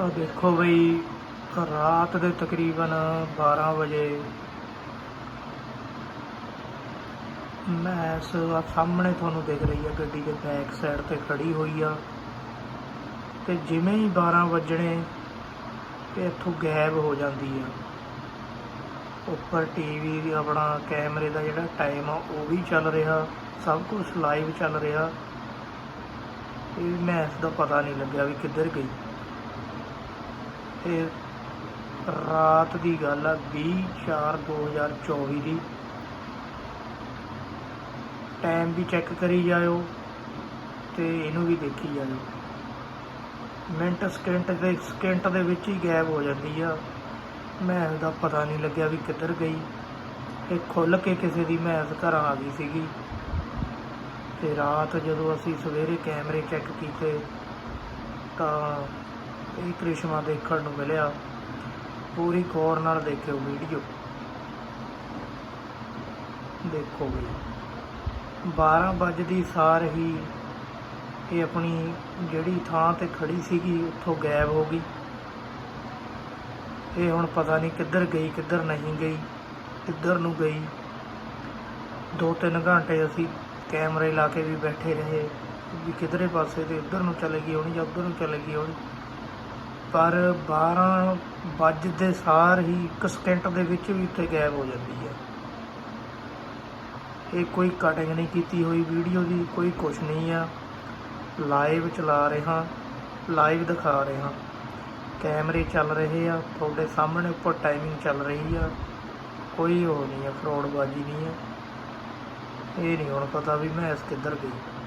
ਆ ਦੇਖੋ ਬਈ, ਰਾਤ ਦੇ ਤਕਰੀਬਨ 12 ਵਜੇ ਮੈਸ ਆ ਸਾਹਮਣੇ ਤੁਹਾਨੂੰ ਦਿਖ ਰਹੀ ਹੈ ਗੱਡੀ ਦੇ ਬੈਕ ਸਾਈਡ ਤੇ ਖੜੀ ਹੋਈ ਆ। ਤੇ ਜਿਵੇਂ ਹੀ 12 ਵੱਜਣੇ ਇਹ ਇੱਥੋਂ ਗਾਇਬ ਹੋ ਜਾਂਦੀ ਆ। ਉੱਪਰ ਟੀਵੀ ਵੀ ਆਪਣਾ ਕੈਮਰੇ ਦਾ ਜਿਹੜਾ ਟਾਈਮ ਆ, ਉਹ ਵੀ ਚੱਲ ਰਿਹਾ, ਸਭ ਕੁਝ ਲਾਈਵ ਚੱਲ ਰਿਹਾ। ਇਹ ਮੈਸ ਦਾ ਪਤਾ ਨਹੀਂ ਲੱਗਿਆ ਵੀ ਕਿੱਧਰ ਗਈ। ਇਹ ਰਾਤ ਦੀ ਗੱਲ ਆ 20/4/2024 ਦੀ ਟਾਈਮ ਵੀ ਚੈੱਕ ਕਰੀ ਜਾਇਓ ਤੇ ਇਹਨੂੰ ਵੀ ਦੇਖੀ ਜਾਇਓ। ਮਿੰਟ ਸਕਿੰਟ ਦੇ ਸਕਿੰਟ ਦੇ ਵਿੱਚ ਹੀ ਗਾਇਬ ਹੋ ਜਾਂਦੀ ਆ। ਮਹਿਲ ਦਾ ਪਤਾ ਨਹੀਂ ਲੱਗਿਆ ਵੀ ਕਿੱਧਰ ਗਈ। ਇਹ ਖੁੱਲ ਕੇ ਕਿਸੇ ਦੀ ਮੈਸ ਘਰ ਆ ਗਈ ਸੀਗੀ। ਤੇ ਰਾਤ ਜਦੋਂ ਅਸੀਂ ਸਵੇਰੇ ਕੈਮਰੇ ਚੈੱਕ ਕੀਤੇ ਤਾਂ ਇਹ ਕ੍ਰਿਸ਼ਮਾ ਦੇਖਣ ਨੂੰ ਮਿਲਿਆ। ਪੂਰੀ ਗੌਰ ਨਾਲ ਦੇਖਿਓ ਵੀਡੀਓ। ਦੇਖੋ ਵੀ। 12 ਵੱਜਦੀ ਸਾਰ ਹੀ ਇਹ ਆਪਣੀ ਜਿਹੜੀ ਥਾਂ ਤੇ ਖੜੀ ਸੀਗੀ, ਉੱਥੋਂ ਗਾਇਬ ਹੋ ਗਈ। ਇਹ ਹੁਣ ਪਤਾ ਨਹੀਂ ਕਿੱਧਰ ਗਈ, ਕਿੱਧਰ ਨਹੀਂ ਗਈ, ਕਿੱਧਰ ਨੂੰ ਗਈ। ਦੋ ਤਿੰਨ ਘੰਟੇ ਅਸੀਂ ਕੈਮਰੇ ਲਾ ਕੇ ਵੀ ਬੈਠੇ ਰਹੇ, ਵੀ ਕਿਧਰੇ ਪਾਸੇ ਤੇ ਇੱਧਰ ਨੂੰ ਚਲੇ ਗਈ ਹੋਣੀ ਜਾਂ ਉੱਧਰ ਨੂੰ ਚਲੇ ਗਈ ਹੋਣੀ। ਪਰ 12 ਵੱਜਦੇ ਸਾਰ ਹੀ ਇੱਕ ਸਕਿੰਟ ਦੇ ਵਿੱਚ ਵੀ ਉੱਥੇ ਗਾਇਬ ਹੋ ਜਾਂਦੀ ਹੈ। ਇਹ ਕੋਈ ਕਟਿੰਗ ਨਹੀਂ ਕੀਤੀ ਹੋਈ ਵੀਡੀਓ ਦੀ, ਕੋਈ ਕੁਛ ਨਹੀਂ ਆ। ਲਾਈਵ ਚਲਾ ਰਿਹਾ ਲਾਈਵ ਦਿਖਾ ਰਿਹਾ। ਕੈਮਰੇ ਚੱਲ ਰਹੇ ਆ, ਤੁਹਾਡੇ ਸਾਹਮਣੇ ਉੱਪਰ ਟਾਈਮਿੰਗ ਚੱਲ ਰਹੀ ਆ। ਕੋਈ ਉਹ ਨਹੀਂ ਆ ਫਰੋਡਬਾਜ਼ੀ ਨਹੀਂ ਆ। ਇਹ ਨਹੀਂ ਹੁਣ ਪਤਾ ਵੀ ਮੈਂ ਇਸ ਕਿੱਧਰ ਗਈ।